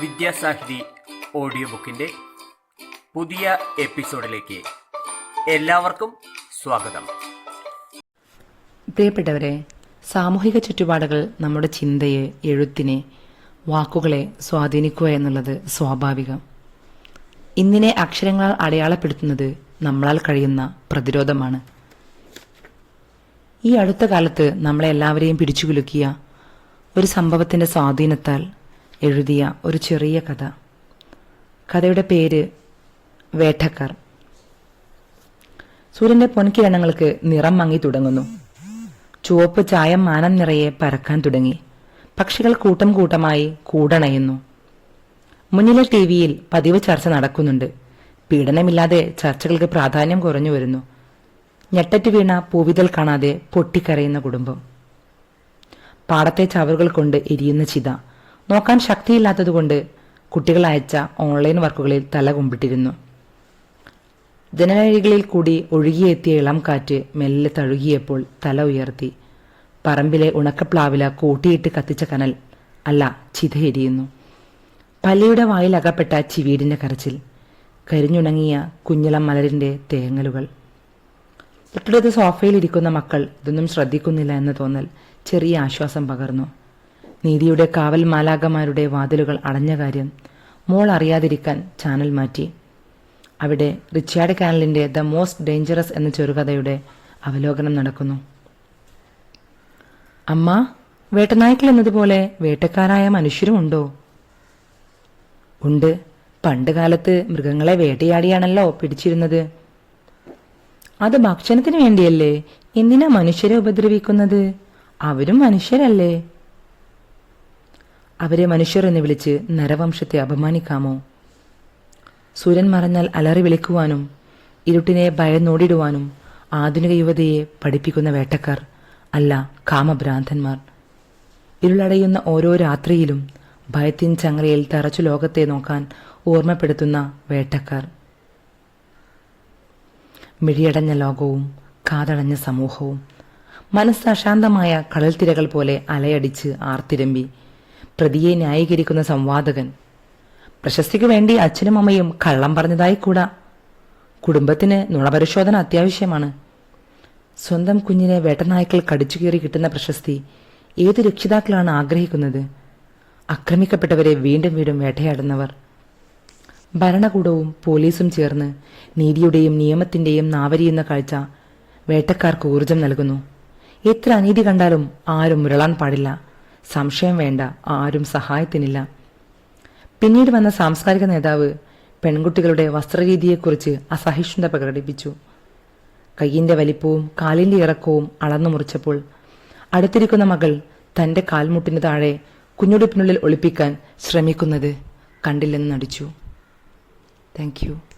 Vidyasahithi audio ബുക്കിന്റെ പുതിയ എപ്പിസോഡിലേക്ക് എല്ലാവർക്കും സ്വാഗതം. പ്രിയപ്പെട്ടവരെ സാമൂഹിക ചുറ്റുപാടുകൾ നമ്മുടെ ചിന്തയെ എഴുത്തിനെ വാക്കുകളെ സ്വാധീനിക്കുക എന്നുള്ളത് സ്വാഭാവികം. ഇന്നിനെ അക്ഷരങ്ങളാൽ അടയാളപ്പെടുത്തുന്നത് നമ്മളാൽ കഴിയുന്ന പ്രതിരോധമാണ്. ഈ അടുത്ത കാലത്ത് നമ്മളെ എല്ലാവരെയും പിടിച്ചുകുലുക്കിയ ഒരു സംഭവത്തിന്റെ സ്വാധീനത്താൽ എഴുതിയ ഒരു ചെറിയ കഥ. കഥയുടെ പേര് വേട്ടക്കാർ. സൂര്യന്റെ പൊൻകിരണങ്ങൾക്ക് നിറം മങ്ങി തുടങ്ങുന്നു. ചുവപ്പ് ചായം മാനം നിറയെ പരക്കാൻ തുടങ്ങി. പക്ഷികൾ കൂട്ടം കൂട്ടമായി കൂടണയുന്നു. മുന്നിലെ ടി വിയിൽ പതിവ് ചർച്ച നടക്കുന്നുണ്ട്. പീഡനമില്ലാതെ ചർച്ചകൾക്ക് പ്രാധാന്യം കുറഞ്ഞു വരുന്നു. ഞെട്ടറ്റ് വീണ പൂവിതൽ കാണാതെ പൊട്ടിക്കരയുന്ന കുടുംബം. പാടത്തെ ചവറുകൾ കൊണ്ട് എരിയുന്ന ചിത. നോക്കാൻ ശക്തിയില്ലാത്തതുകൊണ്ട് കുട്ടികൾ അയച്ച ഓൺലൈൻ വർക്കുകളിൽ തല കുമ്പിട്ടിരുന്നു. ജനലഴികളിൽ കൂടി ഒഴുകിയെത്തിയ ഇളം കാറ്റ് മെല്ലെ തഴുകിയപ്പോൾ തല ഉയർത്തി. പറമ്പിലെ ഉണക്കപ്ലാവില കൂട്ടിയിട്ട് കത്തിച്ച കനൽ അല്ല ചിതയെരിയുന്നു പല്ലിയുടെ വായിലകപ്പെട്ട ചിവീടിന്റെ കരച്ചിൽ കരിഞ്ഞുണങ്ങിയ കുഞ്ഞിളം മലരിന്റെ തേങ്ങലുകൾ. തൊട്ടടുത്ത് സോഫയിലിരിക്കുന്ന മക്കൾ ഇതൊന്നും ശ്രദ്ധിക്കുന്നില്ല എന്ന തോന്നൽ ചെറിയ ആശ്വാസം പകർന്നു. നീതിയുടെ കാവൽ മാലാകമാരുടെ വാതിലുകൾ അടഞ്ഞ കാര്യം മോൾ അറിയാതിരിക്കാൻ ചാനൽ മാറ്റി. അവിടെ റിച്ചാർഡ് കാനലിന്റെ ദ മോസ്റ്റ് ഡേഞ്ചറസ് എന്ന ചെറുകഥയുടെ അവലോകനം നടക്കുന്നു. അമ്മ വേട്ടനായ്ക്കൾ എന്നതുപോലെ വേട്ടക്കാരായ മനുഷ്യരുമുണ്ടോ ഉണ്ട്. പണ്ട് കാലത്ത് മൃഗങ്ങളെ വേട്ടയാടിയാണല്ലോ പിടിച്ചിരുന്നത്. അത് ഭക്ഷണത്തിന് വേണ്ടിയല്ലേ എന്തിനാ മനുഷ്യരെ ഉപദ്രവിക്കുന്നത്? അവരും മനുഷ്യരല്ലേ? അവരെ മനുഷ്യർ എന്ന് വിളിച്ച് നരവംശത്തെ അപമാനിക്കാമോ? സൂര്യൻ മറഞ്ഞാൽ അലറി വിളിക്കുവാനും ഇരുട്ടിനെ ഭയന്നോടിടുവാനും ആധുനിക യുവതയെ പഠിപ്പിക്കുന്ന വേട്ടക്കാർ അല്ല കാമഭ്രാന്തന്മാർ. ഇരുളടയുന്ന ഓരോ രാത്രിയിലും ഭയത്തിൻ ചങ്ങലയിൽ തറച്ചു ലോകത്തെ നോക്കാൻ ഓർമ്മപ്പെടുത്തുന്ന വേട്ടക്കാർ. മിഴിയടഞ്ഞ ലോകവും കാതടഞ്ഞ സമൂഹവും മനസ്സശാന്തമായ കടൽത്തിരകൾ പോലെ അലയടിച്ച് ആർത്തിരമ്പി പ്രതിയെ ന്യായീകരിക്കുന്ന സംവാദകൻ. പ്രശസ്തിക്ക് വേണ്ടി അച്ഛനും അമ്മയും കള്ളം പറഞ്ഞതായി കൂടാ. കുടുംബത്തിന് നുണപരിശോധന അത്യാവശ്യമാണ്. സ്വന്തം കുഞ്ഞിനെ വേട്ടനായ്ക്കൾ കടിച്ചു കീറി കിട്ടുന്ന പ്രശസ്തി ഏത് രക്ഷിതാക്കളാണ് ആഗ്രഹിക്കുന്നത്? അക്രമിക്കപ്പെട്ടവരെ വീണ്ടും വീണ്ടും വേട്ടയാടുന്നവർ. ഭരണകൂടവും പോലീസും ചേർന്ന് നീതിയുടെയും നിയമത്തിന്റെയും നാവരിയുന്ന കാഴ്ച വേട്ടക്കാർക്ക് ഊർജം നൽകുന്നു. എത്ര അനീതി കണ്ടാലും ആരും മുരളാൻ പാടില്ല. സംശയം വേണ്ട ആരും സഹായത്തിനില്ല. പിന്നീട് വന്ന സാംസ്കാരിക നേതാവ് പെൺകുട്ടികളുടെ വസ്ത്രരീതിയെക്കുറിച്ച് അസഹിഷ്ണുത പ്രകടിപ്പിച്ചു. കയ്യിന്റെ വലിപ്പവും കാലിന്റെ ഇറക്കവും അളന്നു മുറിച്ചപ്പോൾ അടുത്തിരിക്കുന്ന മകൾ തന്റെ കാൽമുട്ടിന് താഴെ കുഞ്ഞുടുപ്പിനുള്ളിൽ ഒളിപ്പിക്കാൻ ശ്രമിക്കുന്നത് കണ്ടില്ലെന്ന് നടിച്ചു. താങ്ക്